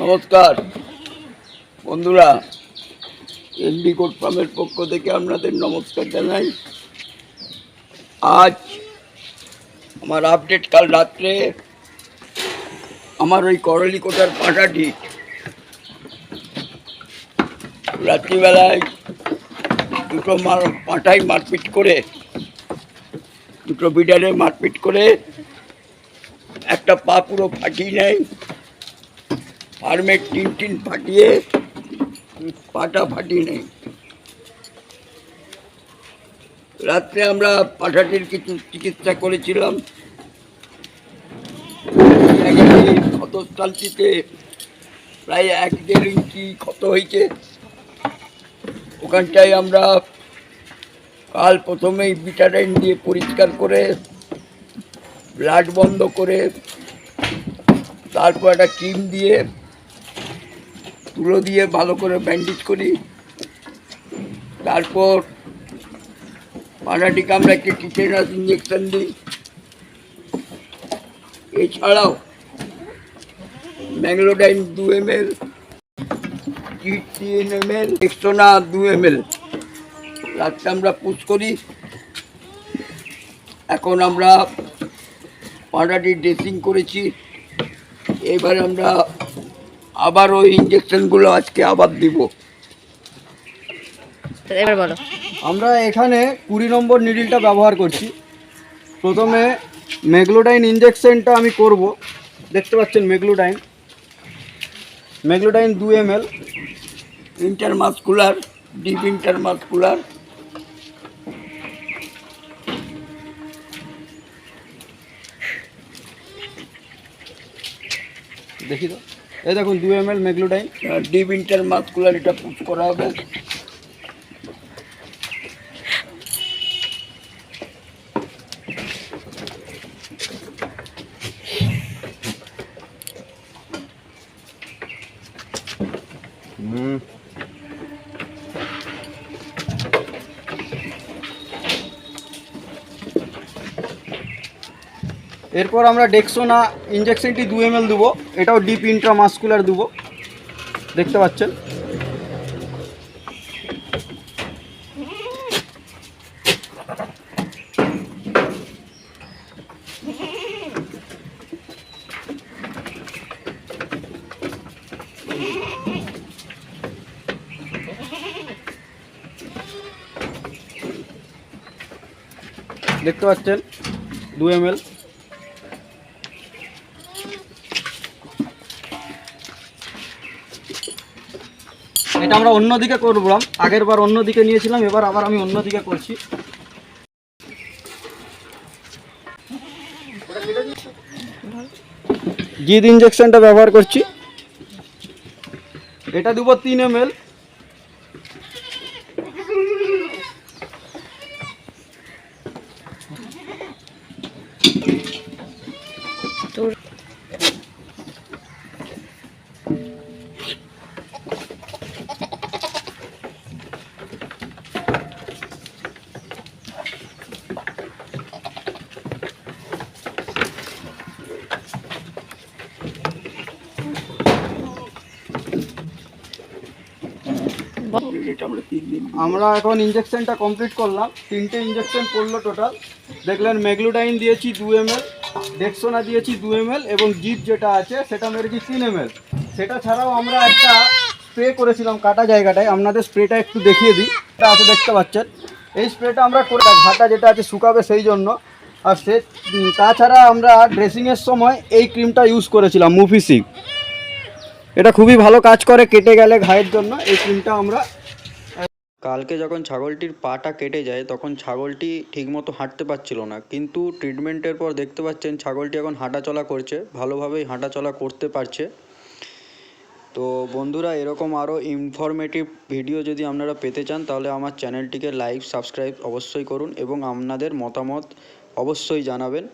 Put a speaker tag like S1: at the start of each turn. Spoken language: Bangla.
S1: নমস্কার। বন্ধুরা এমডি কোট ফার্মের পক্ষ থেকে আপনাদের নমস্কার জানাই। আজ আমার আপডেট কাল রাত্রে আমার ওই করলি কোটার পাঁটাটি। রাত্রিবেলায় দুটো মার পাঁঠাই মারপিট করে, দুটো বিডারে মারপিট করে একটা পা পুরো ফাটিয়ে নেয়। ফার্মের টিন টিন ফাটিয়ে পাটা ফাটিয়ে নেই। রাত্রে আমরা পাঠাটির কিছু চিকিৎসা করেছিলাম। ক্ষতস্থানটিতে প্রায় এক দেড় ইঞ্চি ক্ষত হয়েছে। ওখানটায় আমরা কাল প্রথমেই বিটারাইন দিয়ে পরিষ্কার করে, ব্লাড বন্ধ করে, তারপর একটা ক্রিম দিয়ে তুলো দিয়ে ভালো করে ব্যান্ডেজ করি। তারপর পানাটিকে আমরা একটি টিটেনাস ইঞ্জেকশন দিই। এছাড়াও ম্যাংলোডাইন দু এম এল তিন এম এল এক্সোনা দু এম এল রাতটা আমরা পুষ করি। এখন আমরা পানাটি ড্রেসিং করেছি। এবার আমরা আবার ওই ইঞ্জেকশনগুলো আজকে আবার দিব।
S2: এবার বলো।
S3: আমরা এখানে কুড়ি নম্বর নিডিলটা ব্যবহার করছি। প্রথমে মেগলোডাইন ইঞ্জেকশনটা আমি করব। দেখতে পাচ্ছেন মেগলোডাইন। মেগলোডাইন দু M L
S1: intermuscular deep intermuscular
S3: দেখি তো। এই দেখুন দু এম এল মেগলোডাইন।
S1: ডিপ ইন্টারমাসকুলার এটা পুশ করা হবে।
S3: এরপর আমরা ডেক্সোনা ইঞ্জেকশনটি দু এম এল দেবো। এটাও ডিপ ইন্ট্রামাস্কুলার দেবো। দেখতে পাচ্ছেন? দেখতে পাচ্ছেন? দু এম এল এটা আমরা অন্যদিকে করব আগের বার অন্যদিকে নিয়েছিলাম, এবার আবার আমি অন্যদিকে করছি। জিদ ইঞ্জেকশনটা ব্যবহার করছি। এটা দেবো তিন এম
S1: আমরা
S3: এখন ইঞ্জেকশনটা কমপ্লিট করলাম। তিনটে ইঞ্জেকশন পড়ল টোটাল দেখলেন মেগলুডাইন দিয়েছি দু এম এল ডেক্সোনা দিয়েছি দু এম এল এবং জিপ যেটা আছে সেটা মেরেছি তিন এম এল সেটা ছাড়াও আমরা একটা স্প্রে করেছিলাম কাটা জায়গাটায়। আপনাদের স্প্রেটা একটু দেখিয়ে দিই। এটা আছে দেখতে পাচ্ছেন। এই স্প্রেটা আমরা করে ঘাটা যেটা আছে শুকাবে সেই জন্য। আর সে তাছাড়া আমরা ড্রেসিংয়ের সময় এই ক্রিমটা ইউজ করেছিলাম মুফিসিক এটা খুবই ভালো কাজ করে কেটে গেলে ঘায়ের জন্য, এই ক্রিমটা আমরা
S4: কালকে যখন ছাগলটির পাটা কেটে যায়, তখন ছাগলটি ঠিকমতো হাঁটতে পারছিল না। কিন্তু ট্রিটমেন্টের পর দেখতে পাচ্ছেন ছাগলটি এখন হাঁটাচলা করছে, ভালোভাবেই হাঁটাচলা করতে পারছে। তো বন্ধুরা, এরকম আরও ইনফরমেটিভ ভিডিও যদি আপনারা পেতে চান, তাহলে আমার চ্যানেলটিকে লাইক সাবস্ক্রাইব অবশ্যই করুন এবং আপনাদের মতামত অবশ্যই জানাবেন।